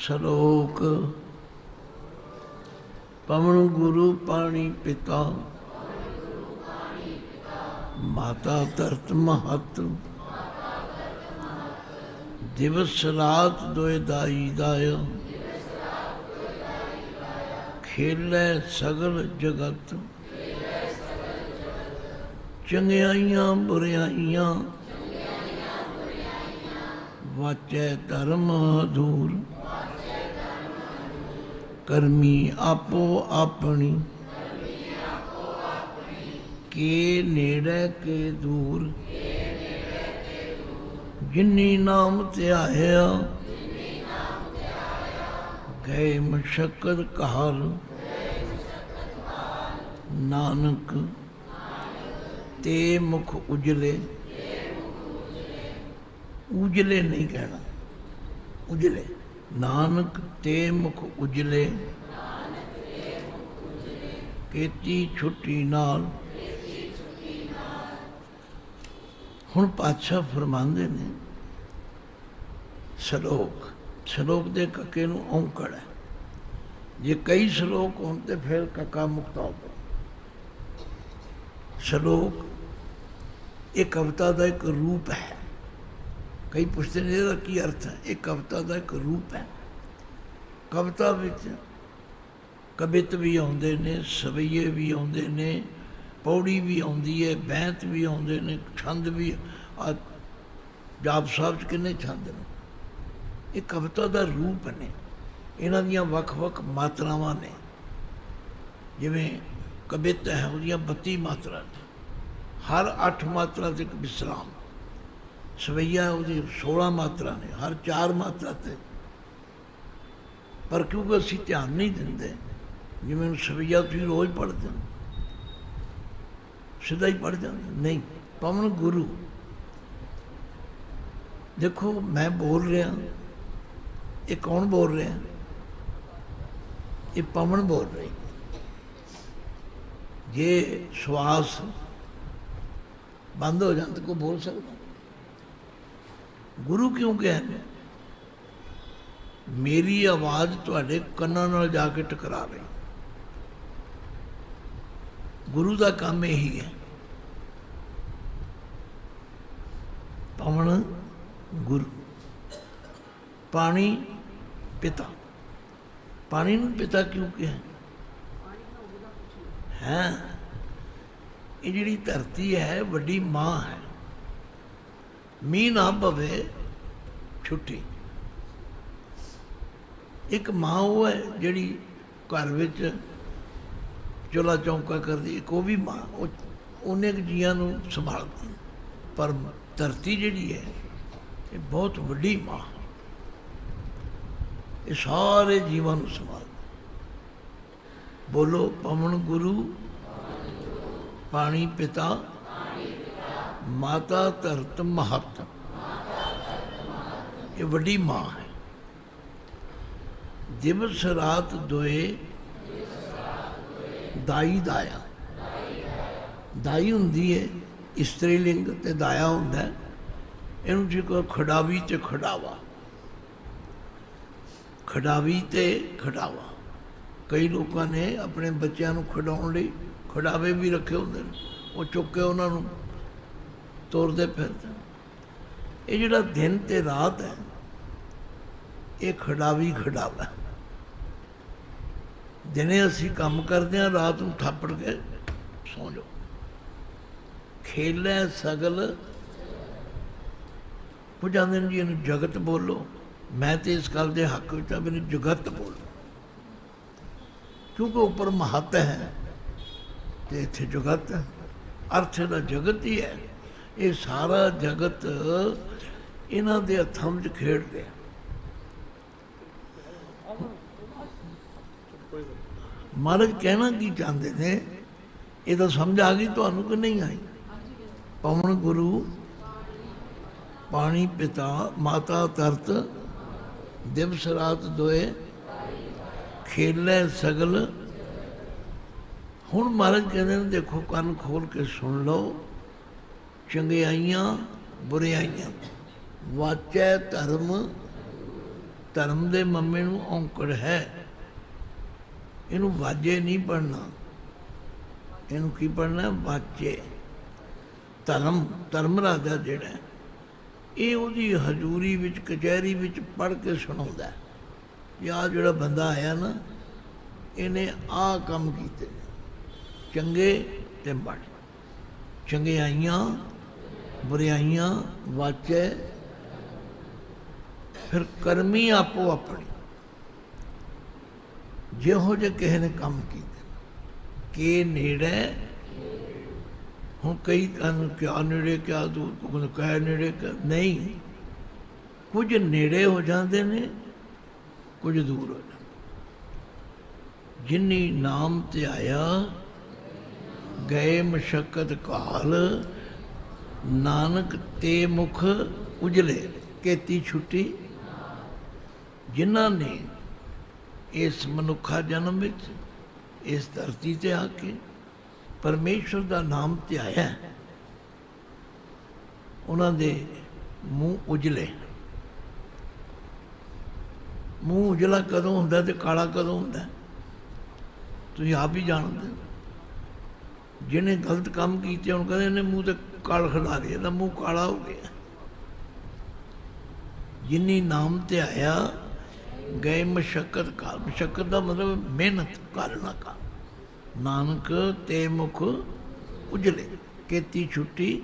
ਸ਼ਲੋਕ। ਪਵਨ ਗੁਰੂ ਪਾਣੀ ਪਿਤਾ। ਮਾਤਾ ਧਰਤ ਮਹਤ। ਦਿਵਸ ਰਾਤ ਦੋਇ ਦਾਈ ਦਾਇ ਖੇਲੇ ਸਗਲ ਜਗਤ। ਚੰਗਿਆਈਆਂ ਬੁਰਿਆਈਆਂ। ਵਾਚੈ ਧਰਮ ਅਧੂਰ। ਕਰਮੀ ਆਪੋ ਆਪਣੀ। ਕੇ ਨੇੜੇ ਕੇ ਦੂਰ। ਜਿਨੀ ਨਾਮ ਧਿਆਇਆ। ਗਏ ਮਸ਼ਕਰ ਕਹਾਲ। ਨਾਨਕ ਤੇ ਮੁਖ ਉਜਲੇ। ਉਜਲੇ ਨਹੀਂ ਕਹਿਣਾ। ਉਜਲੇ। ਨਾਨਕ ਤੇ ਮੁਖ ਉਜਲੇ, ਕੀਤੀ ਛੁੱਟੀ ਨਾਲ। ਹੁਣ ਪਾਤਸ਼ਾਹ ਫਰਮਾਉਂਦੇ ਨੇ, ਸ਼ਲੋਕ ਸ਼ਲੋਕ ਦੇ ਕੱਕੇ ਨੂੰ ਔਂਕੜ ਹੈ। ਜੇ ਕਈ ਸ਼ਲੋਕ ਹੋਣ ਤੇ ਫਿਰ ਕੱਕਾ ਮੁਕਤਾ ਹੋ ਸ਼ਲੋਕ ਇਹ ਕਵਿਤਾ ਦਾ ਇੱਕ ਰੂਪ ਹੈ। ਕਈ ਪੁੱਛਦੇ ਨੇ ਇਹਦਾ ਕੀ ਅਰਥ ਹੈ? ਇਹ ਕਵਿਤਾ ਦਾ ਇੱਕ ਰੂਪ ਹੈ। ਕਵਿਤਾ ਵਿੱਚ ਕਵਿਤ ਵੀ ਆਉਂਦੇ ਨੇ, ਸਵਈਏ ਵੀ ਆਉਂਦੇ ਨੇ, ਪੌੜੀ ਵੀ ਆਉਂਦੀ ਹੈ, ਬੈਂਤ ਵੀ ਆਉਂਦੇ ਨੇ, ਛੰਦ ਵੀ ਜਾਪ ਸਾਹਿਬ ਚ ਕਿੰਨੇ ਛੰਦ ਨੇ? ਇਹ ਕਵਿਤਾ ਦਾ ਰੂਪ ਨੇ। ਇਹਨਾਂ ਦੀਆਂ ਵੱਖ-ਵੱਖ ਮਾਤਰਾਵਾਂ ਨੇ। ਜਿਵੇਂ ਕਵਿਤ ਹੈ, ਉਹਦੀਆਂ 32 ਮਾਤਰਾ ਨੇ। ਹਰ 8 ਮਾਤਰਾ ਤੇ ਇੱਕ ਵਿਸਰਾਮ। ਸਵਈਆ ਉਹਦੀ 16 ਮਾਤਰਾ ਨੇ, ਹਰ ਚਾਰ ਮਾਤਰਾ ਤੇ। ਪਰ ਕਿਉਂਕਿ ਅਸੀਂ ਧਿਆਨ ਨਹੀਂ ਦਿੰਦੇ, ਜਿਵੇਂ ਹੁਣ ਸਵਈਆ ਤੁਸੀਂ ਰੋਜ਼ ਪੜ੍ਹਦੇ ਹੋ। ਸਿੱਧਾ ਹੀ ਪੜ ਜਾਂਦੇ ਨਹੀਂ, ਪਵਨ ਗੁਰੂ। ਦੇਖੋ, ਮੈਂ ਬੋਲ ਰਿਹਾ, ਇਹ ਕੌਣ ਬੋਲ ਰਿਹਾ? ਇਹ ਪਵਨ ਬੋਲ ਰਹੀ। ਜੇ ਸਵਾਸ ਬੰਦ ਹੋ ਜਾਂਦਾ ਕੋ ਬੋਲ ਸਕਦਾ? ਗੁਰੂ ਕਿਉਂ ਕਹਿੰਦੇ ਮੇਰੀ ਆਵਾਜ਼ ਤੁਹਾਡੇ ਕੰਨਾਂ ਨਾਲ ਜਾ ਕੇ ਟਕਰਾ ਰਹੀ। ਗੁਰੂ ਦਾ ਕੰਮ ਇਹੀ ਹੈ। ਪਵਨ ਗੁਰੂ, ਪਾਣੀ ਪਿਤਾ। ਪਾਣੀ ਨੂੰ ਪਿਤਾ ਕਿਉਂ ਕਿਹਾ? ਹੈ? ਇਹ ਜਿਹੜੀ ਧਰਤੀ ਹੈ, ਵੱਡੀ ਮਾਂ ਹੈ। ਮੀਂਹ ਨਾ ਪਵੇ, ਛੁੱਟੀ। ਇੱਕ ਮਾਂ ਉਹ ਹੈ ਜਿਹੜੀ ਘਰ ਵਿੱਚ ਚੁਲਾ ਚੌਂਕਾ ਕਰਦੀ, ਇੱਕ ਉਹ ਵੀ ਮਾਂ, ਉਹ ਉਹਨੇ ਜੀਆਂ ਨੂੰ ਸੰਭਾਲਦੀ। ਪਰ ਧਰਤੀ ਜਿਹੜੀ ਹੈ, ਇਹ ਬਹੁਤ ਵੱਡੀ ਮਾਂ। ਇਹ ਸਾਰੇ ਜੀਵਾਂ ਨੂੰ ਸੰਭਾਲ ਬੋਲੋ, ਪਵਨ ਗੁਰੂ, ਪਾਣੀ ਪਿਤਾ। ਮਾਤਾ ਧਰਤ ਮਹਤ। ਇਹ ਵੱਡੀ ਮਾਂ ਹੈ। ਦਿਵਸ ਰਾਤ ਦੋਏ ਦਾਈ ਦਾਇਆ। ਦਾਈ ਹੁੰਦੀ ਹੈ ਇਸਤਰੀ ਲਿੰਗ ਤੇ ਦਾਇਆ ਹੁੰਦਾ ਇਹਨੂੰ ਜੀ ਕੋ ਖੜਾਵੀ ਤੇ ਖੜਾਵਾ। ਖੜਾਵੀ ਤੇ ਖੜਾਵਾ। ਕਈ ਲੋਕਾਂ ਨੇ ਆਪਣੇ ਬੱਚਿਆਂ ਨੂੰ ਖਿਡਾਉਣ ਲਈ ਖੜਾਵੇ ਵੀ ਰੱਖੇ ਹੁੰਦੇ ਨੇ। ਉਹ ਚੁੱਕ ਕੇ ਉਹਨਾਂ ਨੂੰ ਤੁਰਦੇ ਫਿਰਦੇ ਇਹ ਜਿਹੜਾ ਦਿਨ ਤੇ ਰਾਤ ਹੈ, ਇਹ ਖੜਾਵੀ ਖੜਾਵਾ ਦਿਨੇ ਅਸੀਂ ਕੰਮ ਕਰਦੇ ਹਾਂ, ਰਾਤ ਨੂੰ ਥਾਪੜ ਕੇ ਸੌਂ ਜਾਓ। ਖੇਲੇ ਸਗਲ। ਉਹ ਜਾਂਦੇ ਨੇ ਜੀ, ਇਹਨੂੰ ਜਗਤ ਬੋਲੋ। ਮੈਂ ਤੇ ਇਸ ਗੱਲ ਦੇ ਹੱਕ ਵਿੱਚ ਆ ਮੈਨੂੰ ਜਗਤ ਬੋਲੋ। ਕਿਉਂਕਿ ਉੱਪਰ ਮਹੱਤ ਹੈ ਤੇ ਇੱਥੇ ਜਗਤ ਹੈ। ਅਰਥ ਦਾ ਜਗਤ ਹੀ ਹੈ। ਇਹ ਸਾਰਾ ਜਗਤ ਇਹਨਾਂ ਦੇ ਹੱਥਾਂ ਵਿੱਚ ਖੇਡਦੇ ਰਿਹਾ ਮਹਾਰਾਜ ਕਹਿਣਾ ਕੀ ਚਾਹੁੰਦੇ ਨੇ? ਇਹ ਤਾਂ ਸਮਝ ਆ ਗਈ ਤੁਹਾਨੂੰ ਕਿ ਨਹੀਂ ਆਈ? ਪਵਨ ਗੁਰੂ, ਪਾਣੀ ਪਿਤਾ, ਮਾਤਾ ਤਰਤ, ਦਿਵਸ ਰਾਤ ਦੋਏ, ਖੇਲੇ ਸਗਲ। ਹੁਣ ਮਹਾਰਾਜ ਕਹਿੰਦੇ ਨੇ, ਦੇਖੋ ਕੰਨ ਖੋਲ ਕੇ ਸੁਣ ਲਓ। ਚੰਗਿਆਈਆਂ, ਬੁਰਿਆਈਆਂ। ਵਾਚੈ ਧਰਮ ਧਰਮ ਦੇ ਮੰਮੇ ਨੂੰ ਔਂਕੜ ਹੈ। ਇਹਨੂੰ ਵਾਜੇ ਨਹੀਂ ਪੜਨਾ ਇਹਨੂੰ ਕੀ ਪੜਨਾ ਵਾਚੇ। ਧਰਮ ਧਰਮ ਰਾਜਾ ਜਿਹੜਾ ਇਹ ਉਹਦੀ ਹਜ਼ੂਰੀ ਵਿੱਚ, ਕਚਹਿਰੀ ਵਿੱਚ ਪੜ ਕੇ ਸੁਣਾਉਂਦਾ ਹੈ। ਆਹ ਜਿਹੜਾ ਬੰਦਾ ਆਇਆ ਨਾ, ਇਹਨੇ ਆਹ ਕੰਮ ਕੀਤੇ। ਚੰਗੇ ਤੇ ਮਾੜੇ। ਚੰਗਿਆਈਆਂ ਬੁਰਾਈਆਂ ਵਾਚੈ, ਫਿਰ ਕਰਮੀ ਆਪੋ ਆਪਣੀ। ਜਿਹੋ ਜਿਹੇ ਕਿਸੇ ਨੇ ਕੰਮ ਕੀਤੇ, ਕੇ ਨੇੜੇ, ਹੁਣ ਕਈ ਕੰਨ ਕਿਆ ਨੇੜੇ ਕਿਆ ਦੂਰ ਕੋਈ ਕਹਿ ਨੇੜੇ ਕਿਆ- ਨਹੀਂ। ਕੁਝ ਨੇੜੇ ਹੋ ਜਾਂਦੇ ਨੇ, ਕੁਝ ਦੂਰ ਹੋ ਜਾਂਦੇ ਜਿਨੀ ਨਾਮ ਤੇ ਆਇਆ, ਗਏ ਮਸ਼ਕਤ ਕਾਲ ਨਾਨਕ ਤੇ ਮੁਖ ਉਜਲੇ, ਕੇਤੀ ਛੁੱਟੀ। ਜਿਨ੍ਹਾਂ ਨੇ ਇਸ ਮਨੁੱਖਾ ਜਨਮ ਵਿੱਚ, ਇਸ ਧਰਤੀ ਤੇ ਆ ਕੇ ਪਰਮੇਸ਼ਰ ਦਾ ਨਾਮ ਧਿਆਇਆ ਉਹਨਾਂ ਦੇ ਮੂੰਹ ਉਜਲੇ। ਮੂੰਹ ਉਜਲਾ ਕਦੋਂ ਹੁੰਦਾ ਤੇ ਕਾਲਾ ਕਦੋਂ ਹੁੰਦਾ? ਤੁਸੀਂ ਆਪ ਹੀ ਜਾਣਦੇ ਜਿਹਨੇ ਗਲਤ ਕੰਮ ਕੀਤੇ ਹੁਣ ਕਹਿੰਦੇ ਨੇ ਮੂੰਹ ਤੇ ਕਾਲ ਖੜਾ ਦੇ ਇਹਦਾ ਮੂੰਹ ਕਾਲਾ ਹੋ ਗਿਆ। ਜਿੰਨੀ ਨਾਮ ਤੇ ਆਇਆ, ਗਏ ਮਸ਼ਕਤ ਕਾਲ। ਮਸ਼ਕਤ ਦਾ ਮਤਲਬ ਮਿਹਨਤ ਕਰਨਾ ਕਾ ਨਾਨਕ ਤੇ ਮੁਖ ਉਜਲੇ, ਕੇਤੀ ਛੁੱਟੀ